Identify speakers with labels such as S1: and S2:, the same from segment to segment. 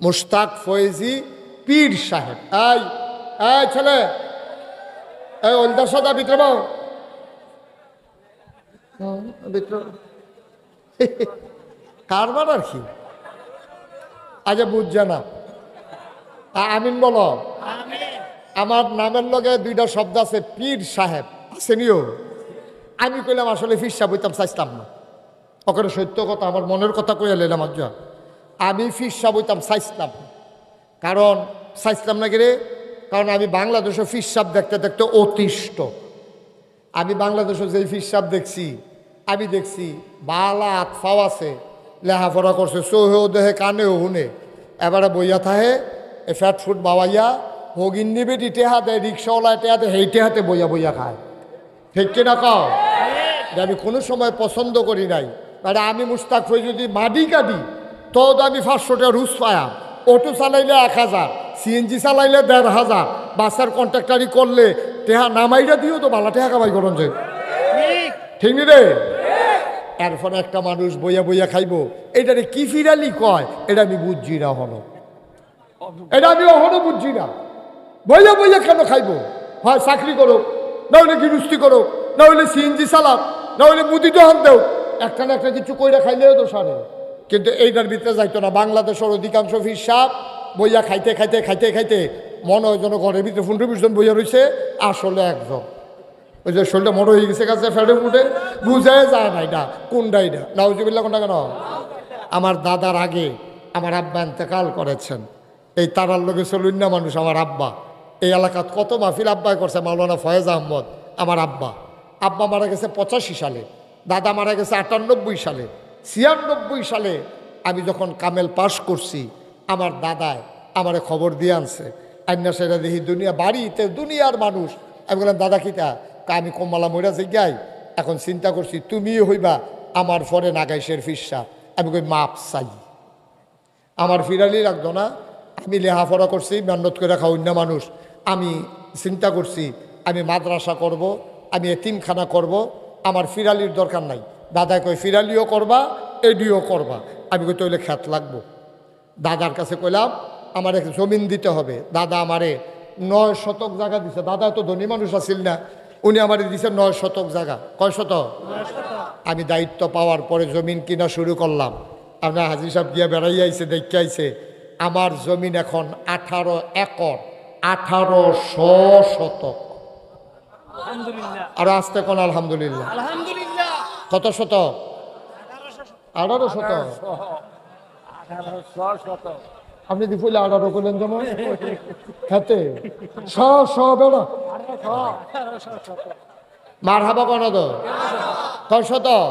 S1: মুশতাক ফয়েজি পীর সাহেব। এই এই ছেলে এই ওলদা সদা হুম, ভিতরে কারবার আর কি? আজ বুঝছে না। আমিন বলো। আমার নামের লগে দুইটা শব্দ আছে পীর সাহেব আসেনিও আমি কইলাম আসলে ফির সাহেব হইতাম চাইতাম না। ওখানে সত্য কথা আমার মনের কথা কইয়া লেলাম আজ আমি ফির সাহেব হইতাম চাইতাম কারণ চাইতাম না রে কারণ আমি বাংলাদেশে ফির সাহেব দেখতে দেখতে অতিষ্ঠ। আমি বাংলাদেশে যেই ফির সাহেব দেখছি আমি দেখছি বালা আতফাও আছে লেহাপড়া করছে চোহেও দেহে কানেও হুনে এবারে বইয়া থাহে এ ফ্যাট ফুট বাবাইয়া হগিন নিবে টেহা দেয় রিক্সাওয়ালায় টেহা দেয় হেইটে হাতে বইয়া বইয়া খায়। ঠিক কিনা কও? আমি কোনো সময় পছন্দ করি নাই। মানে আমি মুস্তাক হয়ে যদি মাডি কাটি তো আমি পাঁচশোটা রুস পায়াম অটো চালাইলে এক হাজার সিএনজি চালাইলে দেড় হাজার, বাসের কন্ট্রাক্টারি করলে টেহা নামাইটা দিও তো বালা, টেহা কামাই করন যে। ঠিক নি রে? এরপর একটা মানুষ বইয়া বইয়া খাইবো। এটারে কি ফিরালি কয়? এটা আমি বুঝছি না হলো। এটা আমি অহনো বুঝছি না। বইয়া বইয়া কেন খাইবো? হয় চাকরি করো না হলে গিরুস্তি করো না হলে সিএনজি চালাক, না হলে মুদি দোহান দেও একটা না একটা কিছু কইরা খাইলেও তো সারে কিন্তু এইটার ভিতরে যাইতো না। বাংলাদেশের অধিকাংশ ফিরসাপ বইয়া খাইতে খাইতে খাইতে খাইতে মনে হয় যেন ঘরের ভিতরে পনেরো বিশ বইয়া রয়েছে আসলে একজন। ওই যে শরীরটা মোড় হয়ে গেছে কাছে ফেটে ফুটে বুঝাই যায় না এটা কোনটা এটা নাউজিবিল্লা কোনটা কেন? আমার দাদার আগে আমার আব্বা ইন্তেকাল করেছেন। এই তারার লোকে চলুন না মানুষ, আমার আব্বা। এই এলাকাত কত মাহফিল আব্বাই করছে, মাওলানা ফয়েজ আহমদ, আমার আব্বা। আব্বা মারা গেছে পঁচাশি সালে, দাদা মারা গেছে আটানব্বই সালে। ছিয়ানব্বই সালে আমি যখন কামেল পাশ করছি, আমার দাদায় আমারে খবর দিয়ে আনছে। আইনা সেটা দেখি দুনিয়া, বাড়িতে দুনিয়ার মানুষ। আমি বললাম, দাদা কিতা আমি কমলা মইরা যাই এখন চিন্তা করছি তুমিও হইবা আমার পরে নাগাইশের ফিসা। আমি কই, মাপ চাই। আমার ফিরালি লাগতো না। আমি লেহাপড়া করছি, মেহনত করে রাখা অন্য মানুষ। আমি চিন্তা করছি, আমি মাদ্রাসা করব, আমি এতিমখানা করব। আমার ফিরালির দরকার নাই। দাদা কই ফিরালিও করবা এডিও করবা। আমি কই তৈলে খ্যাত লাগবো। দাদার কাছে কইলাম আমার এক জমিন দিতে হবে। দাদা আমারে নয় শতক জায়গা দিছে। দাদা তো ধনী মানুষ আছিল না। উনি আমারে দিছে নয় শতক জায়গা। কয় শত আমি দায়িত্ব পাওয়ার পরে জমিন কিনা শুরু করলাম। আপনার হাজির সাহেব গিয়ে বেড়াই আইছে দেখে আইছে আমার জমিন এখন আঠারো একর আঠারো শ শতক। আর আসতে কোন আলহামদুলিল্লাহ।
S2: আলহামদুলিল্লাহ।
S1: কত শতক? আঠারো
S2: শত
S1: আপনি দি ফুলে আঠারো করলেন যেমন খেতে। শ শ বেড়া।
S2: শত
S1: মার হাবা কেন তো কয় শতক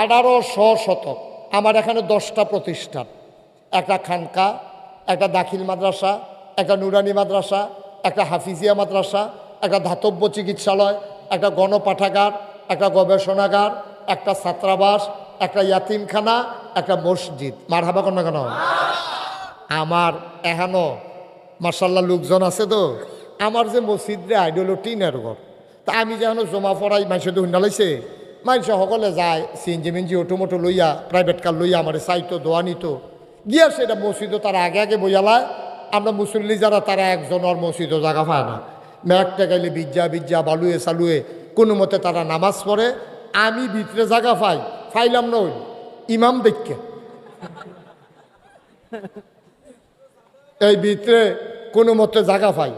S1: আঠারো শ শতক আমার এখানে দশটা প্রতিষ্ঠান একটা খানকা একটা দাখিল মাদ্রাসা একটা নুরানি মাদ্রাসা একটা হাফিজিয়া মাদ্রাসা একটা ধাতব্য চিকিৎসালয় একটা গণপাঠাগার একটা গবেষণাগার একটা ছাত্রাবাস একটা ইয়াতিমখানা, একটা মসজিদ। মার হাবা কেন কেন? আমার এখানো মার্শাল্লাহ লোকজন আছে তো। আমার যে মসজিদে আইডল টিনের ঘর। তা আমি যেন জমা পড়াই মাইসে তো হুন্ডালাইছে মাইসে সকলে যায়, সিএনজি মিনজি অটো মোটো লইয়া প্রাইভেট কার লইয়া আমার চাইতো, দোয়া নিত। গিয়া সেটা মসজিদও তারা আগে আগে বইয়ালায়। আমরা মুসল্লি যারা, তারা একজনের মসজিদও জায়গা পায় না। ম্যাক টেকাইলে বিজ্জা বিজ্জা, বালুয়ে, সালুয়ে, কোনো মতে তারা নামাজ পড়ে। আমি ভিতরে জায়গা পাই। ফাইলাম নই ইমাম দেখকে এই ভিতরে কোনো মতে জায়গা পাই।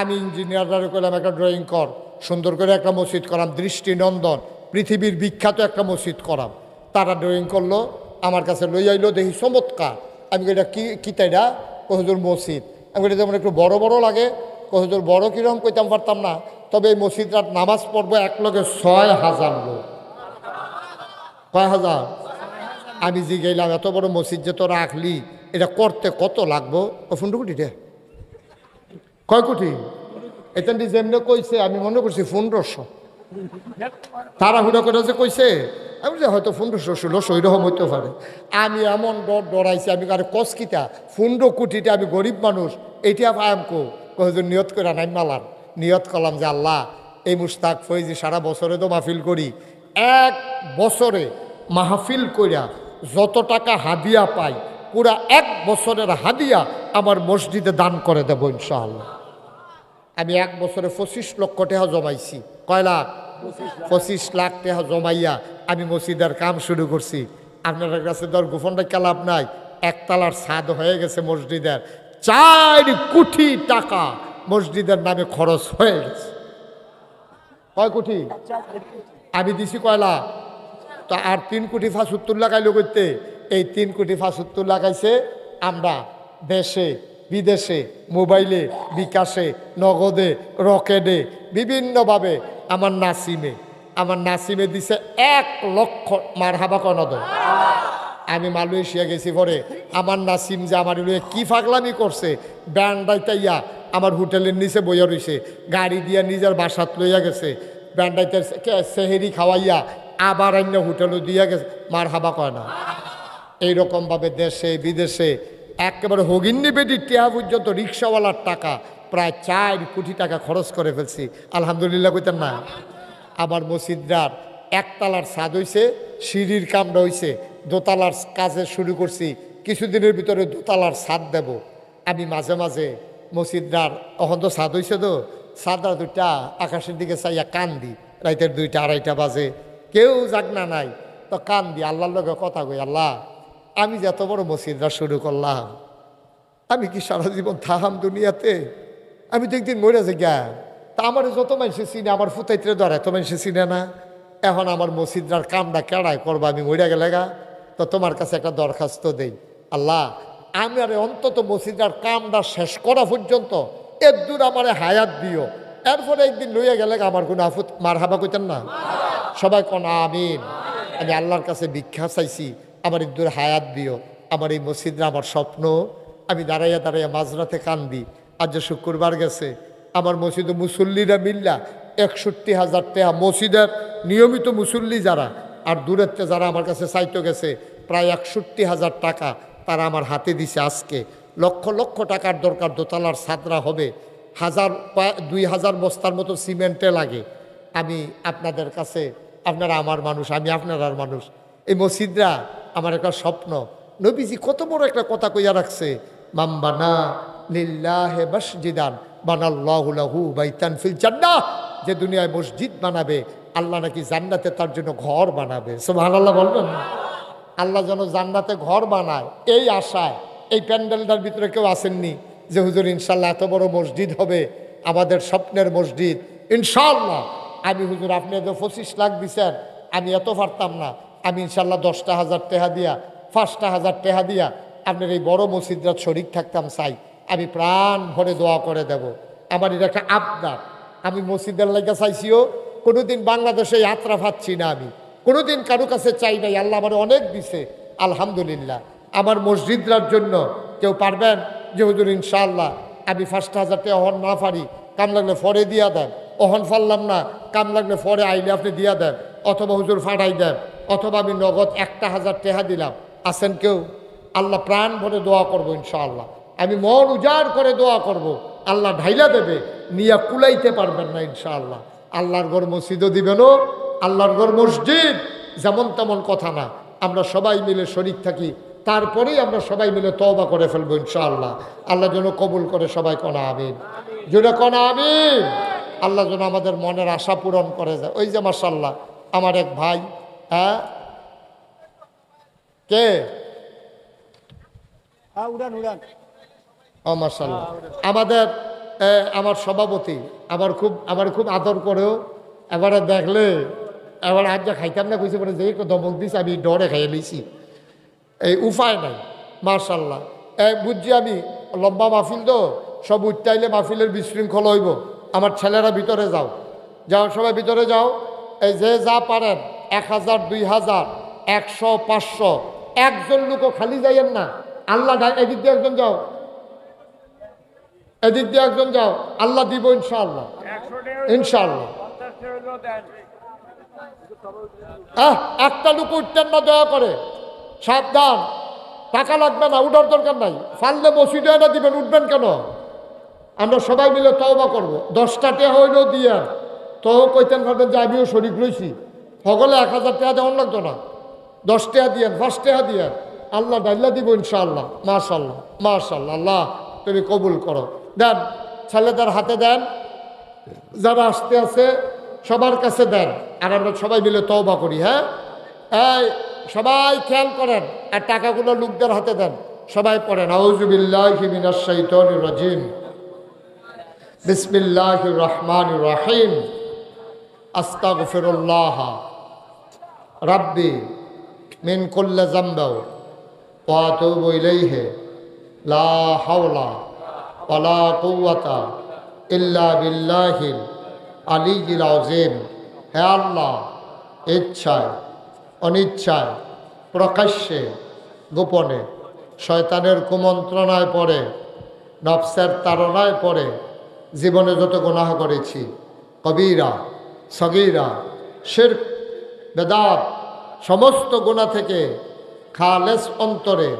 S1: আমি ইঞ্জিনিয়াররা করলাম একটা ড্রয়িং কর, সুন্দর করে একটা মসজিদ করাম, দৃষ্টিনন্দন, পৃথিবীর বিখ্যাত একটা মসজিদ করাম। তারা ড্রয়িং করল, আমার কাছে লই আইলো, দেখি চমৎকার। আমি এটা কি কি তাইটা কহজুর মসজিদ। আমি এটা যেমন একটু বড় বড় লাগে। কহজুর বড় কিরম? কইতাম, পারতাম না। তবে এই মসজিদটার নামাজ পড়ব এক লগে ছয় হাজার লোক। কয় হাজার? আমি যে গেলাম, এত বড় মসজিদ যে তো আঁকলি এটা করতে কত লাগবো? ও ফুন্ডু কোটিতে কয় কোটি? দিয়ে যেমনি কইছে, আমি মনে করছি পনেরোশো। তারা হুড়া করে যে কইছে, আমি যে হয়তো পনেরোশো, ষোলোশো ওইরকম হইতে পারে। আমি এমন ডর ডরাইছি, আমি কারও কসকিটা পনেরো কোটিতে আমি গরিব মানুষ, এইটা পায়াম কো? কহজন নিয়ত করে নাই মালার। নিয়ত করলাম যে আল্লাহ, এই মুস্তাক ফৈজি সারা বছরে তো মাহফিল করি। এক বছরে মাহফিল কইরা যত টাকা হাদিয়া পাই, পুরা এক বছরের হাদিয়া আমার মসজিদে দান করে দেবো ইনশাআল্লাহ। আমি এক বছরে পঁচিশ লক্ষ টাকা জমাইছি। কয় লাখ? পঁচিশ লাখ টাকা জমাইয়া আমি মসজিদের কাম শুরু করছি। আপনার কাছে ধর গোপনটা লাভ নাই। একতলার ছাদ হয়ে গেছে মসজিদের। চার কোটি টাকা মসজিদের নামে খরচ হয়ে গেছে। কয় কোটি? আমি দিছি কয়লা? তো আর তিন কোটি ফাঁসুত্তর লাগাইলো করতে এই তিন কোটি ফাঁসুত্তর লাগাইছে আমরা দেশে, বিদেশে, মোবাইলে, বিকাশে, নগদে, রকেটে, বিভিন্নভাবে আমার নাসিমে আমার নাসিমে দিছে এক লক্ষ মার হাবা কনদ। আমি মালয়েশিয়া গেছি পরে, আমার নাসিম যে আমার কি ফাগলামি করছে, ব্যান্ডাইতাইয়া আমার হোটেলের নিচে বইয়া রইছে, গাড়ি দিয়া নিজের বাসাত লইয়া গেছে ব্যান্ডাইতে সেহেরি খাওয়াইয়া আবার অন্য হোটেলও দিয়া গেছে। মার হাবা কয় না। এইরকমভাবে দেশে, বিদেশে একেবারে হগিন্নি বেটি টিয়া পর্যন্ত রিক্সাওয়ালার টাকা প্রায় চার কোটি টাকা খরচ করে ফেলছি। আলহামদুলিল্লাহ কইতেন না। আমার মসজিদরার একতলার ছাদ হইছে, সিঁড়ির কামড়া হইছে, দোতলার কাজে শুরু করছি। কিছুদিনের ভিতরে দোতলার ছাদ দেব। আমি মাঝে মাঝে মসজিদরার অহন তো ছাদ হইছে তো ছাদরা দুইটা আকাশের দিকে চাইয়া কান্দি, রাইতের দুইটা আড়াইটা বাজে। কেউ জাগনা নাই, তো কান্দি, আল্লাহর লগে কথা কই, আল্লাহ, আমি যে এত বড় মসজিদরা শুরু করলাম, আমি কি সারা জীবন থাহাম দুনিয়াতে? আমি তো একদিন মরে যে গা। তা আমার যত মানুষে চিনে, আমার ফুতাইতে ধরে, এত মানুষে চিনে না। এখন আমার মসজিদরার কামটা কেড়াই করব, আমি মরে গেলে গা। তো তোমার কাছে একটা দরখাস্ত দেই, আল্লাহ, আমি আরে অন্তত মসজিদরার কামটা শেষ করা পর্যন্ত এর দূর আমার হায়াত দিও। এরপরে একদিন লইয়া গেলে আমার কোনো আফুত, মার হাবা কইতেন না? সবাই কোন, আমিন। আমি আল্লাহর কাছে ভিক্ষা চাইছি, আমার ইদুর হায়াত দিও। আমার এই মসজিদরা আমার স্বপ্ন। আমি দাঁড়াইয়া দাঁড়াইয়া মাঝরাতে কান্দি। আজ যে শুক্রবার গেছে, আমার মসজিদ মুসল্লিরা মিল্লা একষট্টি হাজার টাকা মসজিদের নিয়মিত মুসল্লি যারা, আর দূরের যারা আমার কাছে চাইতে গেছে, প্রায় একষট্টি হাজার টাকা তারা আমার হাতে দিছে আজকে। লক্ষ লক্ষ টাকার দরকার, দোতলার ছাত্রা হবে। হাজার দুই হাজার বস্তার মতো সিমেন্টে লাগে। আমি আপনাদের কাছে, আপনারা আমার মানুষ, আমি আপনার মানুষ। এই মসজিদরা আমার একটা স্বপ্ন। নবীজি কত বড় একটা কথা কইয়া রাখছে মাম্বানা লিল্লাহে মসজিদান, বানাল্লাহু লাহু বাইতান ফিল জান্নাহ। যে দুনিয়ায় মসজিদ বানাবে, আল্লাহ নাকি জান্নাতে তার জন্য ঘর বানাবে। সুবহানাল্লাহ বলবেন আল্লাহ যেন জান্নাতে ঘর বানায়, এই আশায়। এই প্যান্ডেলটার ভিতরে কেউ আসেননি যে, হুজুর, ইনশাল্লাহ এত বড় মসজিদ হবে, আমাদের স্বপ্নের মসজিদ। ইনশাল্লাহ। আমি, হুজুর, আপনি এত পঁচিশ লাখ দিছেন, আমি এত পারতাম না। আমি ইনশাল্লাহ দশটা হাজার টেহা দিয়া, পাঁচটা হাজার টেহা দিয়া আপনার এই বড় মসজিদরা শরিক থাকতাম চাই। আমি প্রাণ ভরে দোয়া করে দেব। আমার এটা একটা আবদার। আমি মসজিদের লাইগা চাইছিও, কোনোদিন বাংলাদেশে যাত্রা পাচ্ছি না আমি। কোনোদিন কারও কাছে চাই নাই। আল্লাহ আমার অনেক দিছে। আলহামদুলিল্লাহ। আমার মসজিদরার জন্য। কেউ পারবেন? যে হুজুর, ইনশাআল্লাহ, আমি ফার্স্ট হাজারটা অহন না পারি। কাম লাগলে ফরে দিয়া দেন। অহন ফারলাম না, কাম লাগলে ফরে আইলে আপনি দিয়া দেন। অথবা হুজুর ফাটাই দেন। অথবা আমি নগদ একটা হাজার টেহা দিলাম। আছেন কেউ? আল্লাহ প্রাণ ভরে দোয়া করব, ইনশাআল্লাহ। আমি মন উজাড় করে দোয়া করব। আল্লাহ ঢাইলা দেবে, নিয়া কুলাইতে পারবেন না, ইনশাআল্লাহ। আল্লাহর ঘর মসজিদও দিবেনও আল্লাহর ঘর মসজিদ, যেমন তেমন কথা না। আমরা সবাই মিলে শরিক থাকি। তারপরেই আমরা সবাই মিলে তওবা করে ফেলব ইনশাআল্লাহ। আল্লাহ যেন কবুল করে সবাই কনা আমিন। যেটা কনা আমিন। আল্লাহ যেন আমাদের মনের আশা পূরণ করে যায় ওই যে মাসাল্লাহ আমার এক ভাই হ্যাঁ? কে?
S2: হ্যাঁ উড়ান উড়ান।
S1: ও মার্শাল্লাহ আমাদের আমার সভাপতি আমার খুব আমার খুব আদর করেও এবারে দেখলে এবার আজ যা খাইতাম না কইছে বলে যে দমক দিছে আমি ডরে খাইয়ে লিছি এই উপায় নাই মার্শাল্লাহ এ বুঝছি আমি লম্বা মাহফিল তো সব উচ্চাইলে মাহফিলের বিশৃঙ্খল হইব। আমার ছেলেরা ভিতরে যাও। যাও সবাই ভিতরে যাও। এই যে যা পারেন এক হাজার দুই হাজার একশো পাঁচশো একজন লোকও খালি যাইয়েন না। আল্লাহ এদিক দিয়ে একজন যাও। এদিক দিয়ে একজন যাও। আল্লাহ দিব ইনশাআল্লাহ। ইনশাআল্লাহ। আহ একটা লোক উঠতেন না দয়া করে। সাবধান। টাকা লাগবে না, উঠার দরকার নাই। ফাললে মসজিদে না দিবেন, উঠবেন কেন? আমরা সবাই মিলে তওবা করব। দশটা টেহা হইলেও দিয়ে। তো কইতেন ভাবেন যে, আমিও শরিক রয়েছি সকলে এক হাজার টাকা দেওয়ার লাগতো না। দশ টাকা দিয়েন, পাঁচ টাকা দিয়েন। আল্লাহ ডাল্লা দিব ইনশাআল্লাহ। মাশাল্লাহ মাশাল্লাহ আল্লাহ, তুমি কবুল করো। দেন ছেলেদের হাতে দেন। যারা আসতে আছে, সবার কাছে দেন। আর আমরা সবাই মিলে তওবা করি হ্যাঁ? এই সবাই খেয়াল করেন আর টাকাগুলো লোকদের হাতে দেন। সবাই পড়েন আউজুবিল্লাহি মিনাশ শাইতানির রাজিম। বিসমিল্লাহির রহমানির রহিম। আস্তাগফিরুল্লাহ। রাব্বি মিন কুল্লি যামবি ওয়া আতুবু ইলাইহি। লা হাওলা ওয়ালা কুওয়াতা ইল্লা বিল্লাহিল আলিয়্যিল আযীম। হে আল্লাহ, ইচ্ছায় অনিচ্ছায়, প্রকাশ্যে, গোপনে, শয়তানের কুমন্ত্রণায় পড়ে, নফসের তাড়নায় পড়ে, জীবনে যত গুনাহ করেছি, কবিরা, সগীরা শির বেদাত, সমস্ত গুণা থেকে খালেস অন্তরে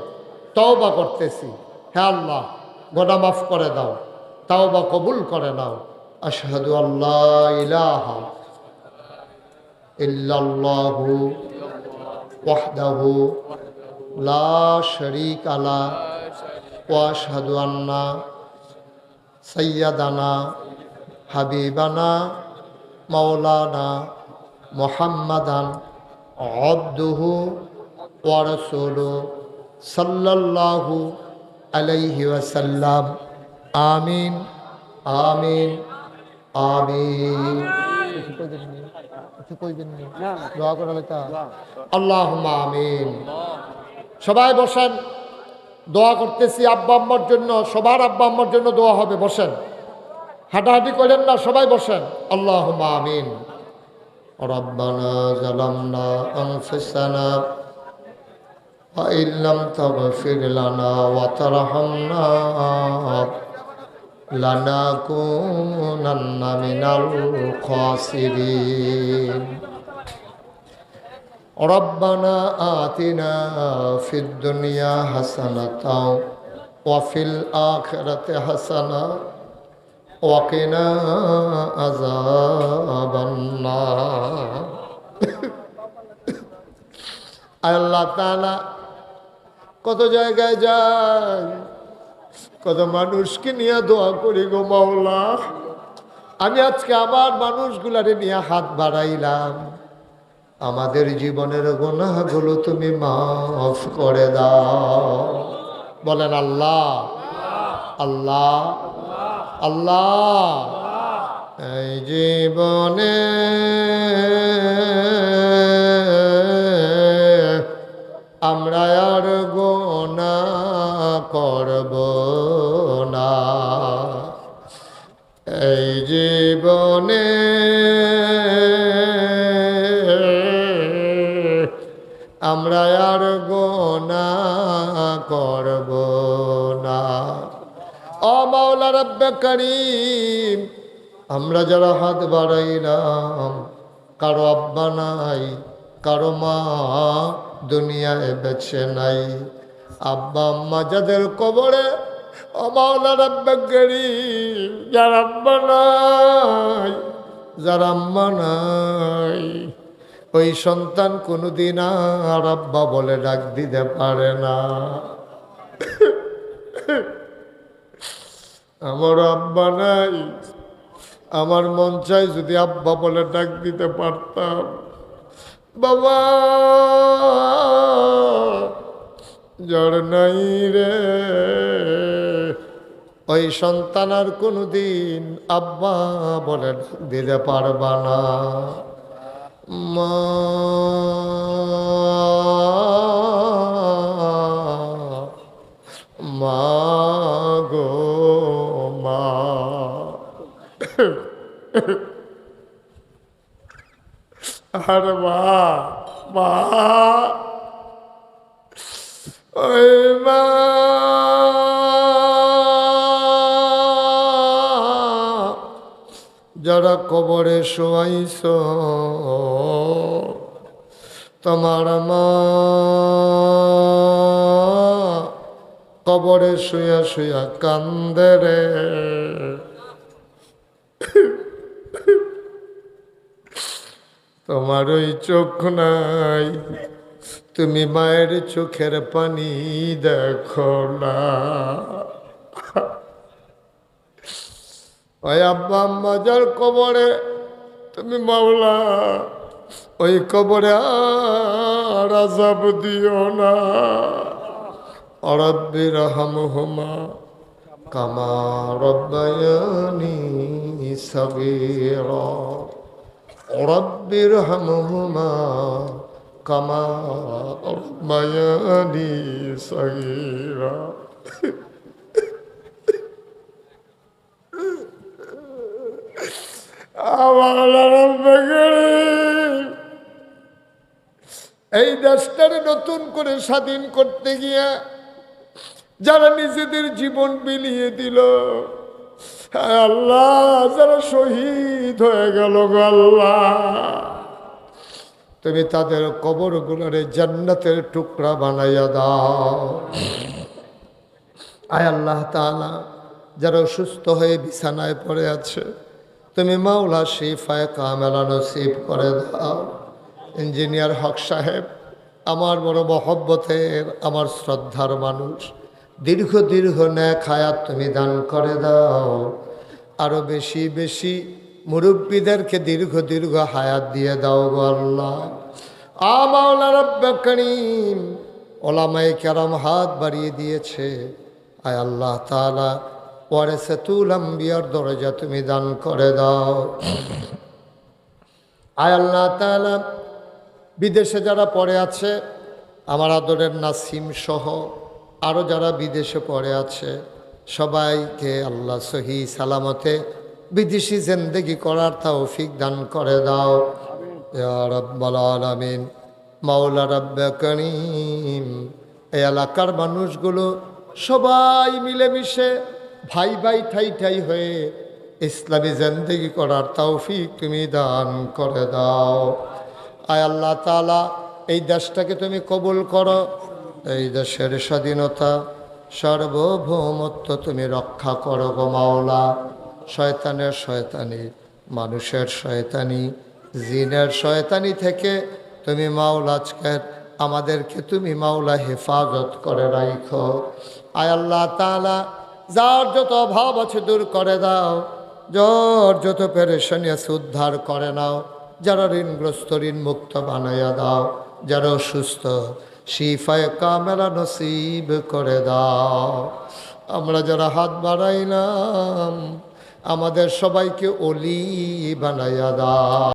S1: তওবা করতেছি। হে আল্লাহ গোনা মাফ করে দাও, তাওবা কবুল করে নাও। আশহাদু আল্লাহ ইলাহা ইল্লাল্লাহু ওয়াহদাহু লা শারীকা লা ওয়া আশহাদু আন্না সাইয়্যিদানা, হাবিবানা, মাওলানা মুহাম্মাদান আবদুহু ওয়া রাসূলুহু সাল্লাল্লাহু আলাইহি ওয়াসাল্লাম। আমিন আমিন আমিন। দোয়া করা আল্লাহ আমিন সবাই বসেন দোয়া করতেছি আব্বা আম্মার জন্য সবার আব্বা আম্মার জন্য দোয়া হবে বসেন হাঁটাহাঁটি করেন না সবাই বসেন আল্লাহ আমিন ربنا ظلمنا أنفسنا وإن لم تغفر لنا وترحمنا لنكونن من الخاسرين ربنا آتنا في الدنيا حسنة وفي الآخرة حسنة وقنا عذاب النار আল্লাহ তাআলা কত জায়গায় যায় কত মানুষকে নিয়ে দোয়া করি গো মাওলা। আমি আজকে আবার মানুষগুলারে নিয়ে হাত বাড়াইলাম। আমাদের জীবনের গুনাহগুলো তুমি মাফ করে দাও। বলেন আল্লাহ। আল্লাহ। আল্লাহ। এই জীবনে রব্বে আমরা যারা হাত বাড়াইলাম, কারও আব্বা নাই, কারও মা দুনিয়ায় বেছে নাই। আব্বা, আম্মা যাদের কবরে, ও মাওলা রব্বে করিম, যার আব্বা নাই, যার আম্মা নাই। ওই সন্তান কোনোদিন আর আব্বা বলে ডাক দিতে পারে না। আমার আব্বা নাই। আমার মন চাই যদি আব্বা বলে ডাক দিতে পারতাম। বাবা, জ্বর নাই রে। ওই সন্তান আর কোনোদিন আব্বা বলে দিতে পারবা না। মা মা গো। আর মা মা ওই মা যারা কবরে শোয়াইছ তোমার মা কবরে শুয়া শুয়া কান্দে রে। তোমার ওই চোখ নাই, তুমি মায়ের চোখের পানি দেখো না। ওই আব্বা আম্মা যার কবরে, তুমি মাওলা, ওই কবরে আর আজাব দিও না। অরব্বির হামহুমা কামা রব্বায়ানি সগীরা। রব্বির হামহুমা কামা রব্বায়ানি সগীরা। রব্বে এই দেশটারে নতুন করে স্বাধীন করতে গিয়া যারা নিজেদের জীবন বিলিয়ে দিল। আল্লাহ, যারা শহীদ হয়ে গেল আল্লাহ। তুমি তাদের কবরগুলোরে জান্নাতের টুকরা বানাইয়া দাও। আয় আল্লাহ তাআলা, যারা অসুস্থ হয়ে বিছানায় পড়ে আছে, তুমি মাওলা শিফায় কামেলা নসিব করে দাও। ইঞ্জিনিয়ার হক সাহেব, আমার বড় মহব্বতের, আমার শ্রদ্ধার মানুষ। দীর্ঘ দীর্ঘ ন্যাক হায়াত তুমি দান করে দাও। আরও বেশি বেশি মুরব্বীদেরকে দীর্ঘ দীর্ঘ হায়াত দিয়ে দাও গো আল্লাহ। আমাওলা ওলামাই কেরাম হাত বাড়িয়ে দিয়েছে। আয় আল্লাহ তাআলা ওয়ারে সেতুল আম্বিয়ার দরজা তুমি দান করে দাও। আয় আল্লাহ তাআলা, বিদেশে যারা পড়ে আছে, আমার আদরের নাসিম সহ আরও যারা বিদেশে পড়ে আছে, সবাইকে আল্লাহ সহি সালামতে বিদেশি জেন্দেগি করার তৌফিক দান করে দাও। রাব্বাল মাওলা রাব্বে করিম এই এলাকার মানুষগুলো সবাই মিলেমিশে ভাই ভাই ঠাই ঠাই হয়ে ইসলামী জেন্দেগি করার তৌফিক তুমি দান করে দাও। আয় আল্লাহ তালা এই দেশটাকে তুমি কবুল করো। এই দেশের স্বাধীনতা, সার্বভৌমত্ব তুমি রক্ষা করো গো মাওলা। শয়তানের শয়তানি, মানুষের শয়তানি, জিনের শয়তানি থেকে তুমি মাওলা আজকের আমাদেরকে তুমি মাওলা হেফাজত করে রাখো আয় আল্লাহ তালা যার যত অভাব আছে দূর করে দাও। যার যত পেরেশানি আছে উদ্ধার করে নাও। যারা ঋণগ্রস্ত ঋণ মুক্ত বানাইয়া দাও। যারা অসুস্থ শিফায় কামেলা নসিব করে দাও। আমরা যারা হাত বাড়াইলাম আমাদের সবাইকে অলি বানাইয়া দাও।